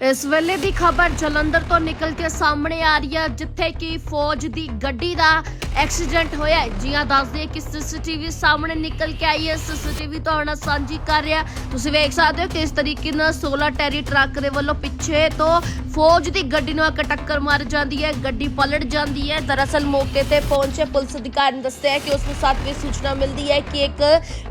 ਇਸ ਵੇਲੇ ਦੀ ਖਬਰ ਜਲੰਧਰ ਤੋਂ ਨਿਕਲ ਕੇ ਸਾਹਮਣੇ ਆ ਰਹੀ ਹੈ, ਜਿੱਥੇ ਕਿ ਫੌਜ ਦੀ ਗੱਡੀ ਦਾ ਐਕਸੀਡੈਂਟ ਹੋਇਆ ਹੈ। ਜੀਆਂ ਦੱਸਦੇ ਕਿ ਸੀਸੀਟੀਵੀ ਸਾਹਮਣੇ ਨਿਕਲ ਕੇ ਆਈ ਹੈ। ਸੀਸੀਟੀਵੀ ਤੁਹਾਡੇ ਨਾਲ ਸਾਂਝੀ ਕਰ ਰਿਹਾ ਤੁਸੀਂ ਵੇਖ ਸਕਦੇ ਹੋ ਕਿਸ ਤਰੀਕੇ ਨਾਲ 16 ਟੈਰੀ ਟਰੱਕ ਦੇ ਵੱਲੋਂ ਪਿੱਛੇ ਤੋਂ ਫੌਜ ਦੀ ਗੱਡੀ ਨੂੰ ਆ ਟੱਕਰ ਮਾਰ ਜਾਂਦੀ ਹੈ, ਗੱਡੀ ਪਲਟ ਜਾਂਦੀ ਹੈ। ਦਰਅਸਲ ਮੌਕੇ ਤੇ ਪਹੁੰਚੇ ਪੁਲਿਸ ਅਧਿਕਾਰੀ ਨੇ ਦੱਸਿਆ ਕਿ ਉਸ ਨੂੰ ਸੱਤਵੀਂ ਸੂਚਨਾ ਮਿਲਦੀ ਹੈ ਕਿ ਇੱਕ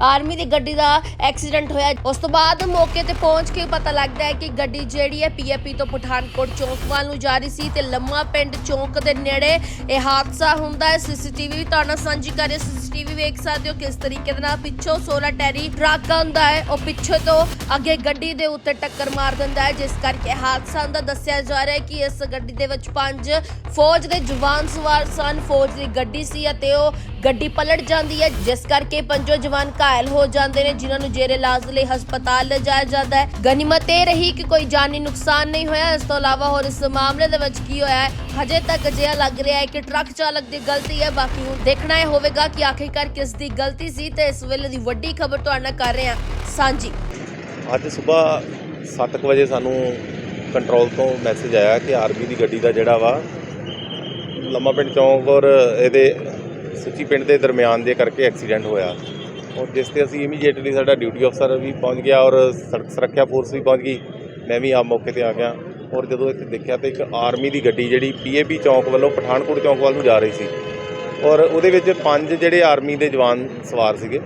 ਆਰਮੀ ਦੀ ਗੱਡੀ ਦਾ ਐਕਸੀਡੈਂਟ ਹੋਇਆ। ਉਸ ਤੋਂ ਬਾਅਦ ਮੌਕੇ ਤੇ ਪਹੁੰਚ ਕੇ ਪਤਾ ਲੱਗਦਾ ਹੈ ਕਿ ਗੱਡੀ ਜਿਹੜੀ ਹੈ ਪੀਏਪੀ ਤੋਂ ਪਠਾਨਕੋਟ ਚੌਂਕ ਵੱਲ ਨੂੰ ਜਾ ਰਹੀ ਸੀ ਤੇ ਲੰਮਾ ਪਿੰਡ ਚੌਂਕ ਦੇ ਨੇੜੇ ਇਹ ਹਾਦਸਾ ਹੁੰਦਾ ਹੈ। ਸੀਸੀਟੀਵੀ ਤੁਹਾਡੇ ਨਾਲ ਸਾਂਝੀ ਕਰ ਰਹੇ। ਸੀਸੀਟੀਵੀ ਵੇਖ ਸਕਦੇ ਹੋ ਕਿਸ ਤਰੀਕੇ ਦੇ ਨਾਲ ਪਿੱਛੋਂ 16 ਟੈਰੀ ਟਰੱਕ ਆਉਂਦਾ ਹੈ। ਉਹ ਪਿੱਛੇ ਤੋਂ ਅੱਗੇ ਗੱਡੀ ਦੇ ਉੱਤੇ ਟੱਕਰ ਮਾਰ ਦਿੰਦਾ ਹੈ, ਜਿਸ ਕਰਕੇ ਹਾਦਸਾ ਹੁੰਦਾ। ਦੱਸਿਆ ਜਾ ਰਿਹਾ ਹੈ ਕਿ ਇਸ ਗੱਡੀ ਦੇ ਵਿੱਚ ਪੰਜ ਫੌਜ ਦੇ ਜਵਾਨ ਸਵਾਰ ਸਨ। ਫੌਜ ਦੀ ਗੱਡੀ ਸੀ ਅਤੇ ਉਹ ਗੱਡੀ ਪਲਟ ਜਾਂਦੀ ਹੈ, ਜਿਸ ਕਰਕੇ ਪੰਜੋ ਜਵਾਨ ਘਾਇਲ ਹੋ ਜਾਂਦੇ ਨੇ, ਜਿਨ੍ਹਾਂ ਨੂੰ ਜੇਰੇ ਇਲਾਜ ਲਈ ਹਸਪਤਾਲ ਲਿਜਾਇਆ ਜਾਂਦਾ ਹੈ। ਗਨੀਮਤ ਇਹ ਰਹੀ ਕਿ ਕੋਈ ਜਾਨੀ ਨੁਕਸਾਨ ਨਹੀਂ ਹੋਇਆ। ਇਸ ਤੋਂ ਇਲਾਵਾ ਹੋਰ ਇਸ ਮਾਮਲੇ ਦੇ ਵਿੱਚ ਕੀ ਹੋਇਆ ਹੈ, ਹਜੇ ਤੱਕ ਅਜਿਹਾ ਲੱਗ ਰਿਹਾ ਹੈ ਕਿ ਟਰੱਕ ਚਾਲਕ ਦੀ ਗਲਤੀ ਹੈ। ਬਾਕੀ ਹੁਣ ਦੇਖਣਾ ਇਹ ਹੋਵੇਗਾ ਕਿ ਆਖਿਰਕਾਰ ਕਿਸ ਦੀ ਗਲਤੀ ਸੀ ਤੇ ਇਸ ਵੇਲੇ ਦੀ ਵੱਡੀ ਖਬਰ ਤੁਹਾਡੇ ਨਾਲ ਕਰ ਰਹੇ ਹਾਂ। ਸਾਂਝੀ। ਅੱਜ ਸਵੇਰ 7:00 ਵਜੇ ਸਾਨੂੰ ਕੰਟਰੋਲ ਤੋਂ ਮੈਸੇਜ ਆਇਆ ਕਿ ਆਰਮੀ ਦੀ ਗੱਡੀ ਦਾ ਜਿਹੜਾ ਵਾ, ਲੰਮਾ ਪਿੰਡ ਚੌਂਕ ਔਰ ਇਹਦੇ ਸੁੱਚੀ ਪਿੰਡ ਦੇ ਦਰਮਿਆਨ ਦੇ ਕਰਕੇ ਐਕਸੀਡੈਂਟ ਹੋਇਆ। ਔਰ ਜਿਸ ਤੇ ਅਸੀਂ ਇਮੀਡੀਏਟਲੀ ਸਾਡਾ ਡਿਊਟੀ ਅਫਸਰ ਵੀ ਪਹੁੰਚ ਗਿਆ ਔਰ ਸੜਕ ਸੁਰੱਖਿਆ ਫੋਰਸ ਵੀ ਪਹੁੰਚ ਗਈ। ਮੈਂ ਵੀ ਆਪ ਮੌਕੇ ਤੇ ਆ ਗਿਆ ਔਰ ਜਦੋਂ ਇੱਥੇ ਦੇਖਿਆ ਤਾਂ ਇੱਕ ਆਰਮੀ ਦੀ ਗੱਡੀ ਜਿਹੜੀ ਪੀਏਪੀ ਚੌਂਕ ਵੱਲੋਂ ਪਠਾਨਕੋਟ ਚੌਂਕ ਵੱਲ ਨੂੰ ਜਾ ਰਹੀ ਸੀ। ਔਰ ਉਹਦੇ ਵਿੱਚ ਪੰਜ ਜਿਹੜੇ ਆਰਮੀ ਦੇ ਜਵਾਨ ਸਵਾਰ ਸੀਗੇ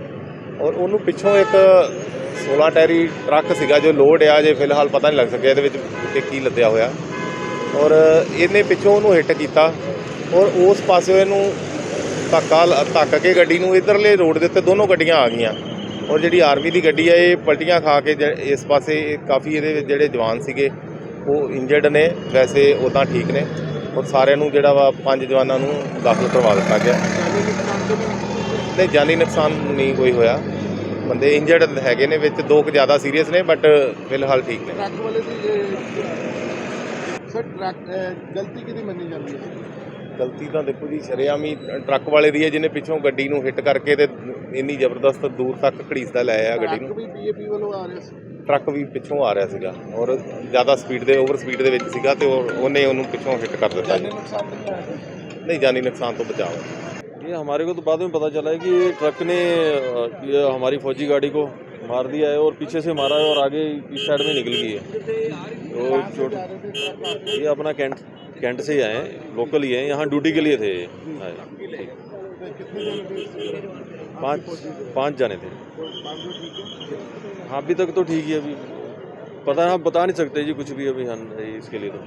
ਔਰ ਉਹਨੂੰ ਪਿੱਛੋਂ ਇੱਕ 16 ਟੈਰੀ ਟਰੱਕ ਸੀਗਾ, ਜੋ ਲੋਡ ਆ, ਜੇ ਫਿਲਹਾਲ ਪਤਾ ਨਹੀਂ ਲੱਗ ਸਕਿਆ ਇਹਦੇ ਵਿੱਚ ਉੱਤੇ ਕੀ ਲੱਦਿਆ ਹੋਇਆ। ਔਰ ਇਹਨੇ ਪਿੱਛੋਂ ਉਹਨੂੰ ਹਿੱਟ ਕੀਤਾ। ਔਰ ਉਸ ਪਾਸੇ ਇਹਨੂੰ ਧੱਕਾ ਲ- ਧੱਕ ਕੇ ਗੱਡੀ ਨੂੰ ਇਧਰਲੇ ਰੋਡ ਦੇ ਉੱਤੇ ਦੋਨੋਂ ਗੱਡੀਆਂ ਆ ਗਈਆਂ। ਔਰ ਜਿਹੜੀ ਆਰਮੀ ਦੀ ਗੱਡੀ ਆ, ਇਹ ਪਲਟੀਆਂ ਖਾ ਕੇ ਜ- ਇਸ ਪਾਸੇ ਕਾਫੀ ਇਹਦੇ ਜਿਹੜੇ ਜਵਾਨ ਸੀਗੇ, ਉਹ ਇੰਜਰਡ ਨੇ। ਵੈਸੇ ਉਦਾਂ ਠੀਕ ਨੇ। ਔਰ ਸਾਰਿਆਂ ਨੂੰ ਜਿਹੜਾ ਵਾ ਪੰਜ ਜਵਾਨਾਂ ਨੂੰ ਦਾਖਲ ਕਰਵਾ ਦਿੱਤਾ ਗਿਆ। ਨਹੀਂ ਜਾਨੀ ਨੁਕਸਾਨ ਨਹੀਂ ਕੋਈ ਹੋਇਆ। ਬੰਦੇ ਇੰਜਰਡ ਹੈਗੇ ਨੇ ਵਿੱਚ ਦੋ ਕੁ ਜ਼ਿਆਦਾ ਸੀਰੀਅਸ ਨੇ ਬਟ ਫਿਲਹਾਲ ਠੀਕ ਨੇ। ਟਰੱਕ ਵਾਲੇ ਦੀ ਇਹ ਸਰ ਟਰੱਕ ਅਹ, ਗਲਤੀ ਕਿਹਦੀ ਮੰਨੀ ਜਾਂਦੀ ਹੈ? ਗਲਤੀ ਤਾਂ ਦੇਖੋ ਜੀ ਸ਼ਰੇਆਮੀ ਟਰੱਕ ਵਾਲੇ ਦੀ ਹੈ ਜਿਹਨੇ ਪਿੱਛੋਂ ਗੱਡੀ ਨੂੰ ਹਿੱਟ ਕਰਕੇ ਤੇ ਇੰਨੀ ਜ਼ਬਰਦਸਤ ਦੂਰ ਤੱਕ ਘੜੀਸਦਾ ਲੈ ਆਇਆ ਗੱਡੀ ਟਰੱਕ ਨੂੰ। ਵੀ ਪੀਏਪੀ ਵੱਲੋਂ ਆ ਰਿਹਾ ਸੀ। ਟਰੱਕ ਵੀ ਪਿੱਛੋਂ ਆ ਰਿਹਾ ਸੀਗਾ ਔਰ ਜ਼ਿਆਦਾ ਸਪੀਡ ਦੇ ਓਵਰ ਸਪੀਡ ਦੇ ਵਿੱਚ ਸੀਗਾ ਤੇ ਉਹ- ਉਹਨੇ ਉਹਨੂੰ ਪਿੱਛੋਂ ਹਿੱਟ ਕਰ ਦਿੱਤਾ ਜੀ। ਨੁਕਸਾਨ ਨਹੀਂ ਆਇਆ ਨਹੀਂ ਜਾਨੀ ਨੁਕਸਾਨ ਤੋਂ ਬਚਾਓ। ये हमारे को तो बाद में पता चला है कि ट्रक ने ये हमारी फौजी गाड़ी को मार दिया है और पीछे से मारा है और आगे इस साइड में निकल गई है। तो चोट, ये अपना कैंट कैंट से ही आए हैं, लोकल ही हैं, यहाँ ड्यूटी के लिए थे। पाँच, पाँच पाँच जाने थे। हाँ अभी तक तो ठीक है अभी। पता हम बता नहीं सकते जी कुछ भी अभी हम इसके लिए तो।